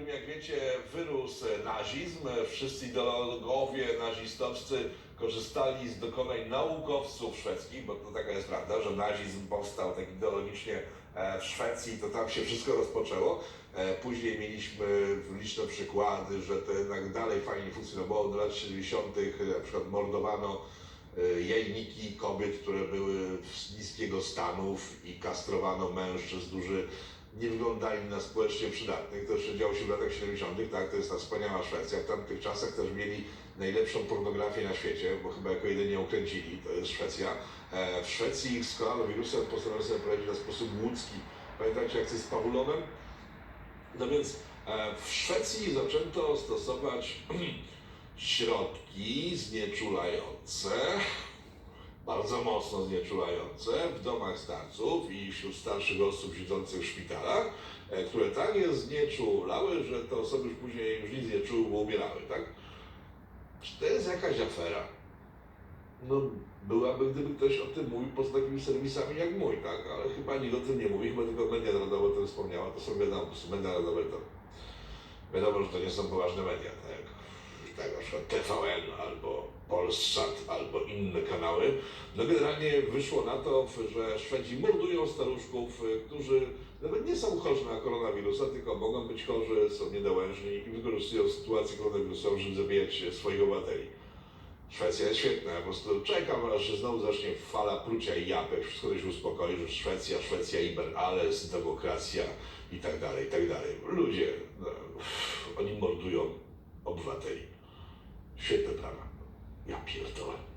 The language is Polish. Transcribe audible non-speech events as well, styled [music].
którym, jak wiecie, wyrósł nazizm. Wszyscy ideologowie nazistowscy korzystali z dokonań naukowców szwedzkich, bo to taka jest prawda, że nazizm powstał tak ideologicznie e, w Szwecji, to tam się wszystko rozpoczęło. E, Później mieliśmy liczne przykłady, że to jednak dalej fajnie funkcjonowało. Do lat 70. na przykład mordowano e, jajniki kobiet, które były z niskiego stanów i kastrowano mężczyzn, którzy nie wyglądali na społecznie przydatnych. To jeszcze działo się w latach 70., tak? To jest ta wspaniała Szwecja. W tamtych czasach też mieli najlepszą pornografię na świecie, bo chyba jako jedynie ją to jest Szwecja. E, W Szwecji z koronawirusem postanowiono sobie poradzić na sposób łódzki. Pamiętacie jak z Pawulowem? No więc e, w Szwecji zaczęto stosować [clears throat] środki znieczulające, bardzo mocno znieczulające w domach starców i wśród starszych osób siedzących w szpitalach, e, które tak je znieczulały, że te osoby już później już nic nie czuły, bo umierały, tak? Czy to jest jakaś afera? No, byłaby, gdyby ktoś o tym mówił poza takimi serwisami jak mój, tak? Ale chyba nikt o tym nie mówi, chyba tylko media narodowe o tym wspomniała, to są media narodowe to wiadomo, że to nie są poważne media, tak? Tak, na przykład TVN albo Polsat albo inne kanały. No generalnie wyszło na to, że Szwedzi mordują staruszków, y, którzy nawet nie są chorzy na koronawirusa, tylko mogą być chorzy, są niedołężni i wykorzystują sytuację koronawirusową, żeby zabijać swoich obywateli. Szwecja jest świetna, ja po prostu czekam, aż znowu zacznie fala prucia i japek, wszystko się uspokoi, że Szwecja, Szwecja iber alles, demokracja i tak dalej, i tak dalej. Ludzie, no, oni mordują obywateli. Świetne prawa. Ja pierdolę.